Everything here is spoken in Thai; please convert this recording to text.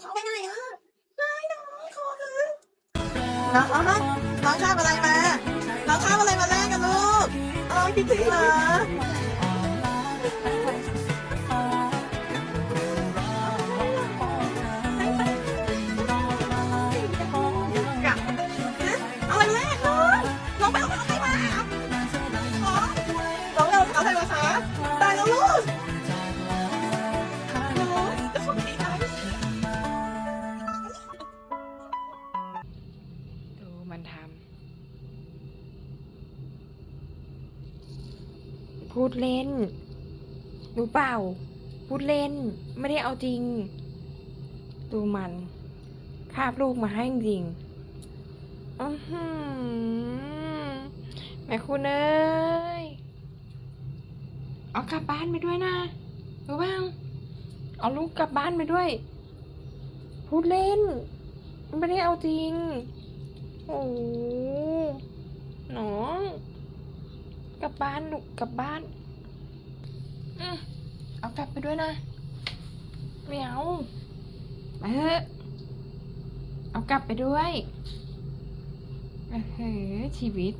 เขาไปไหนอะไม่น้องขอคืนน้องน้องข้ามอะไรมา น้องข้ามอะไรมาแลกกันลูกน้องคิดถึงเหรอ มันทำพูดเล่นรู้เปล่า พูดเล่น ไม่ได้เอาจริง ดูมันคาบลูกมาให้จริงอือหือแม่คุณเอ้ยเอากลับบ้านไปด้วยนะรู้บ้าง เอาลูกกลับบ้านไปด้วย พูดเล่น ไม่ได้เอาจริง โอ้หน้อง กลับบ้านลูกกลับบ้านอืมเอากลับไปด้วยนะไม่เอาเถอะเอากลับไปด้วยเฮ้ชีวิต